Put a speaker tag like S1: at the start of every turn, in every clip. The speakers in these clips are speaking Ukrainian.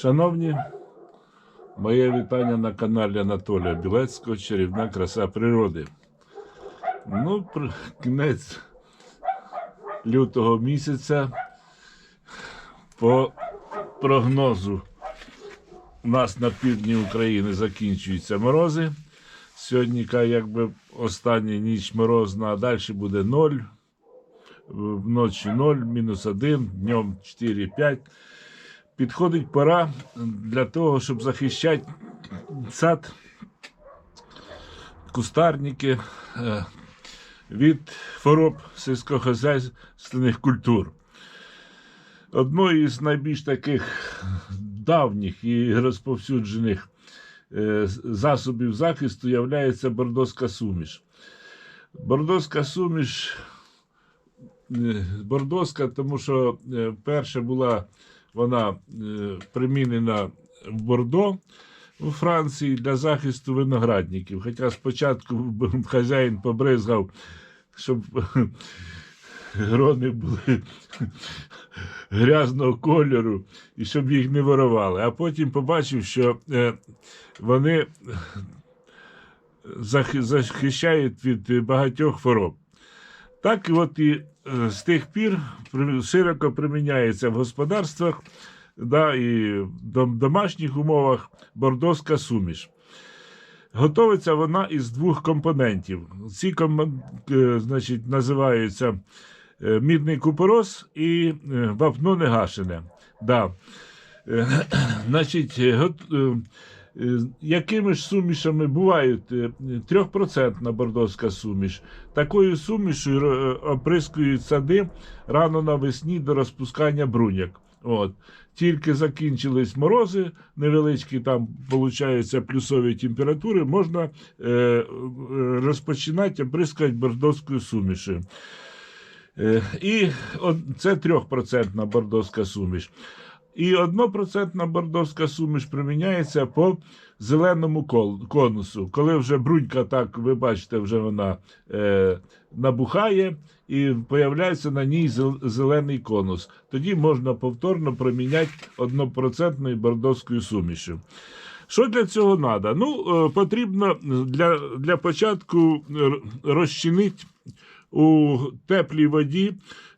S1: Шановні, моє вітання на каналі Анатолія Білецького Чарівна краса природи. Ну, кінець лютого місяця по прогнозу у нас на півдні України закінчуються морози. Сьогодні якби остання ніч морозна, а далі буде 0. Вночі 0, мінус 1, днем 4-5. Підходить пора для того, щоб захищати сад, кустарники е, від хвороб сільськогосподарських культур. Одною із найбільш таких давніх і розповсюджених е, засобів захисту є бордоська суміш. Бордоська суміш е, бордоська, тому що перша була вона е, примінена в Бордо у Франції для захисту виноградників. Хоча спочатку хазяїн побризгав, щоб грони були грязного кольору і щоб їх не ворували. А потім побачив, що е, вони захищають від багатьох хвороб. Так от і з тих пір широко приміняється в господарствах да, і в домашніх умовах бордоська суміш. Готовиться вона із двох компонентів. Ці е, значить, називаються е, мідний купорос і е, вапно негашене. Да. Е, Значить, е, е, е, якими ж сумішами бувають е, 3% бордоська суміш. Такою сумішю е, оприскують сади рано навесні до розпускання бруняк. От. Тільки закінчились морози, невеличкі там получаються плюсові температури, можна е, е, розпочинати оприскувати бордоською сумішю. Е, і це 3% бордоська суміш. І 1% бордоська суміш приміняється по зеленому конусу. Коли вже брунька, так ви бачите, вже вона е, набухає і появляється на ній зелений конус. Тоді можна повторно приміняти 1% бордоською сумішю. Що для цього треба? Ну, е, потрібно для, для початку розчинити у теплій воді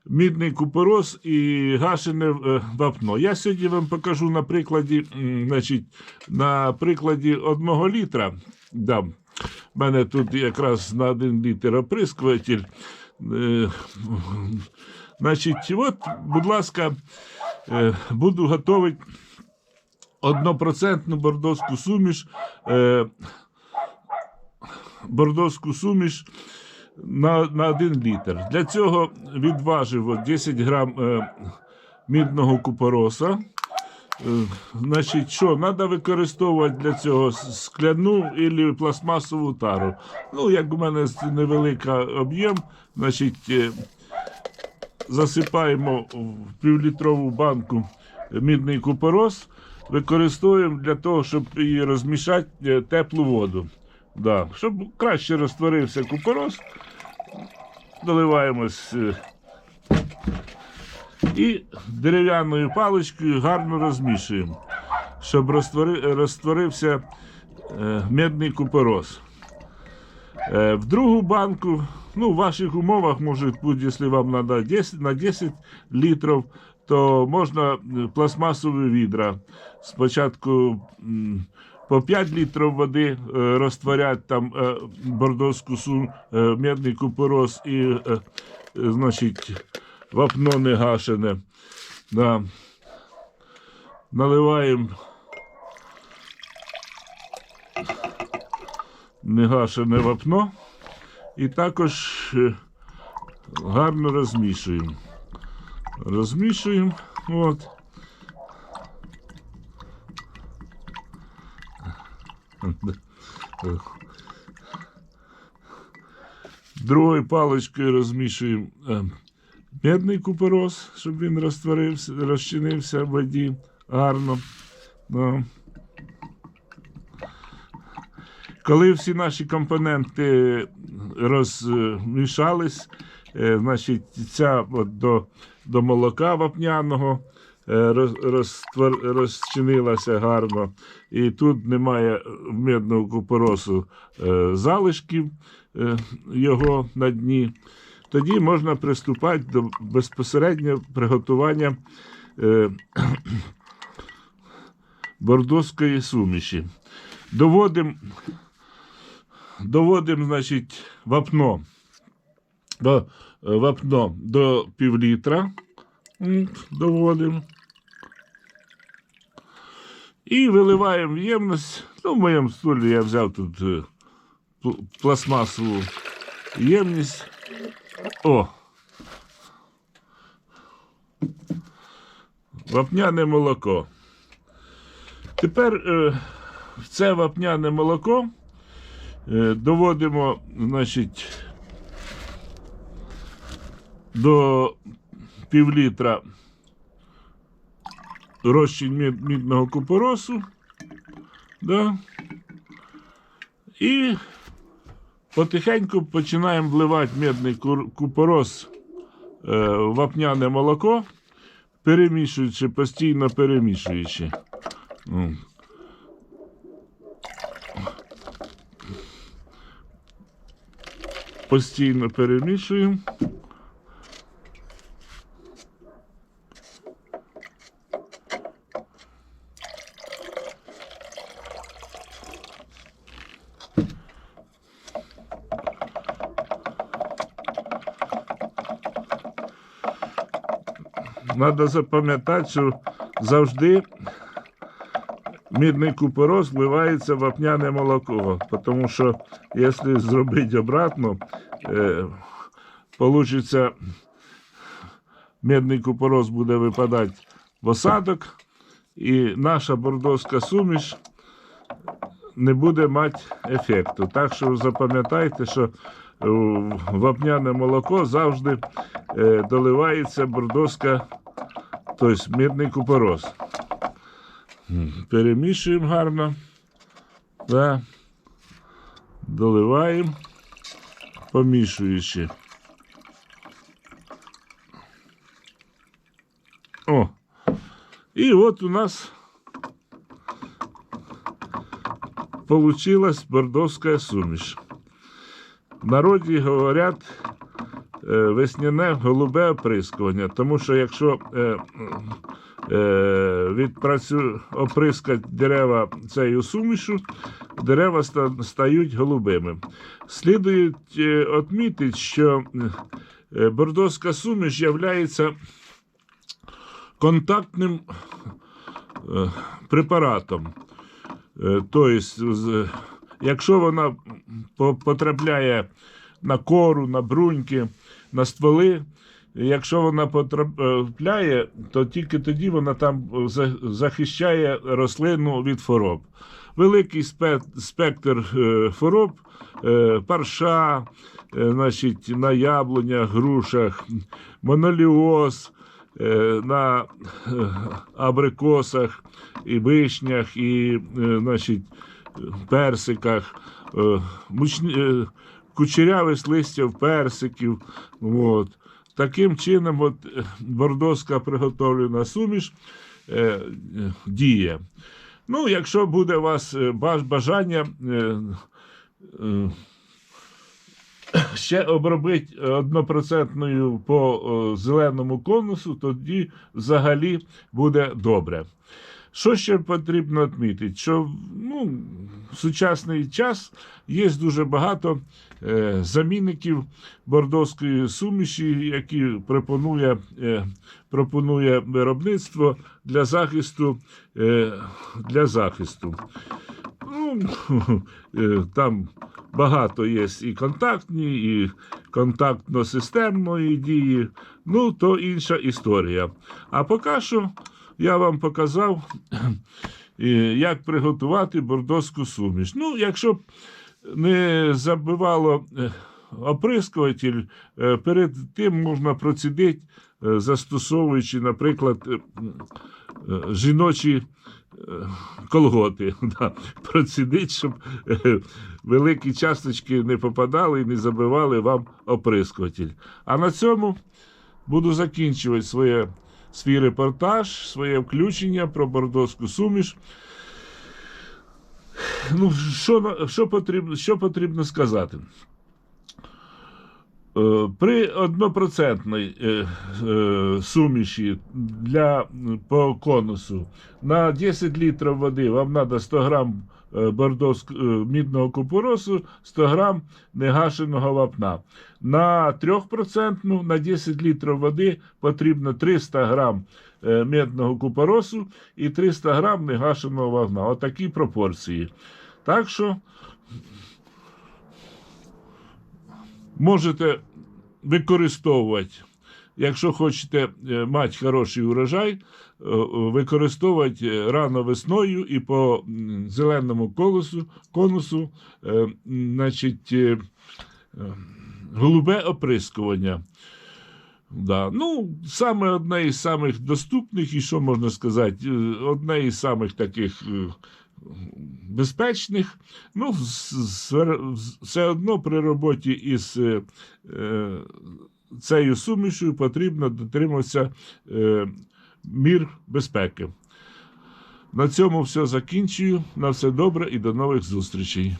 S1: мідний купорос і гашене е, вапно. Я сьогодні вам покажу на прикладі, значить, на прикладі одного літра. Да. У мене тут якраз на один літр оприскуватель. Е, Значить, от, будь ласка, е, буду готувати однопроцентну бордоську суміш. Бордоську суміш на, на 1 літр. Для цього відважив 10 грам е, мідного купороса. Е, значить, що, треба використовувати для цього скляну або пластмасову тару. Ну, як у мене невелика об'єм, значить, е, засипаємо в півлітрову банку мідний купорос, використовуємо для того, щоб її розмішати е, теплу воду. Да. Щоб краще розтворився купорос, доливаємо е, і дерев'яною паличкою гарно розмішуємо, щоб розтворився е, медний купорос. Е, в другу банку, ну, в ваших умовах може бути, якщо вам треба 10, на 10 літрів, то можна пластмасові відра. Спочатку по 5 літрів води е, розтворять там е, бордоську сум, е, медний купорос і значить, вапно не гашене. Да. Наливаємо негашене вапно і також гарно розмішуємо. Розмішуємо. От. Другою паличкою розмішуємо е, медний купорос, щоб він розтворився, розчинився в воді гарно. Да. Коли всі наші компоненти розмішались, е, значить, ця от до, до молока вапняного е, розчинилася гарно, і тут немає медного купоросу е, залишків е, його на дні, тоді можна приступати до безпосереднього приготування е, бордоської суміші. Доводимо, доводимо, значить, вапно е, вапно до півлітра. Доводимо. І виливаємо в ємність. Ну, в моєму столі я взяв тут е, пластмасову ємність. О! Вапняне молоко. Тепер е, в це вапняне молоко е, доводимо, значить, до півлітра розчин мід- мідного купоросу. Да. І потихеньку починаємо вливати мідний купорос е, вапняне молоко, перемішуючи, постійно перемішуючи. Постійно перемішуємо. Треба запам'ятати, що завжди мідний купорос вливається в вапняне молоко. Тому що якщо зробити обратно, е, получиться мідний купорос буде випадати в осадок, і наша бордовська суміш не буде мати ефекту. Так що запам'ятайте, що вапняне молоко завжди е, доливається бордовська, тобто мідний купорос. М, Перемішуємо гарно. Да. Доливаємо, помішуючи. О. І от у нас получилась бордовська суміш. В народі говорять е, весняне голубе оприскування, тому що якщо е, е, відпрацю оприскати дерева цією сумішу, дерева стають голубими. Слідує відмітити, що е, бордовська суміш є контактним е, препаратом. Е, Тобто, якщо вона потрапляє на кору, на бруньки, на стволи, якщо вона потрапляє, то тільки тоді вона там захищає рослину від хвороб. Великий спектр е, хвороб, е, парша, е, значить, на яблунях, грушах, моноліоз, на абрикосах і вишнях, і значить, персиках, кучерявість листя персиків. От. Таким чином, от, бордоська приготовлена суміш е, е, діє. Ну, якщо буде у вас е, бажання е, е, ще обробити однопроцентною по е, зеленому конусу, тоді взагалі буде добре. Що ще потрібно відмітити? Що ну, в сучасний час є дуже багато е, замінників бордовської суміші, які пропонує, е, пропонує виробництво для захисту. Е, для захисту. Ну, е, там багато є і контактні, і контактно-системної дії. Ну, то інша історія. А поки що я вам показав, як приготувати бордоську суміш. Ну, якщо б не забивало е, оприскуватель, перед тим можна процідити, е, застосовуючи, наприклад, е, жіночі колготи. Да, процідить, щоб великі часточки не попадали і не забивали вам оприскуватель. А на цьому буду закінчувати своє свій репортаж, своє включення про бордоську суміш. Ну, що, що, потрібно, що потрібно сказати? Е, При однопроцентній е, е, суміші для по конусу на 10 літрів води вам треба 100 грам е, мідного купоросу, 100 грам негашеного вапна. На 3% на 10 літрів води потрібно 300 грам медного купоросу і 300 грам негашеного вапна. Отакі пропорції. Так що можете використовувати, якщо хочете е, мати хороший урожай, е, використовувати е, рано весною і по зеленому колесу, конусу, значить, голубе оприскування. Да. Ну, саме одне із самих доступних, і що можна сказати, одне із самих таких безпечних. Ну, все одно при роботі із е, е, цією сумішю потрібно дотримуватися е, мір безпеки. На цьому все закінчую. На все добре і до нових зустрічей.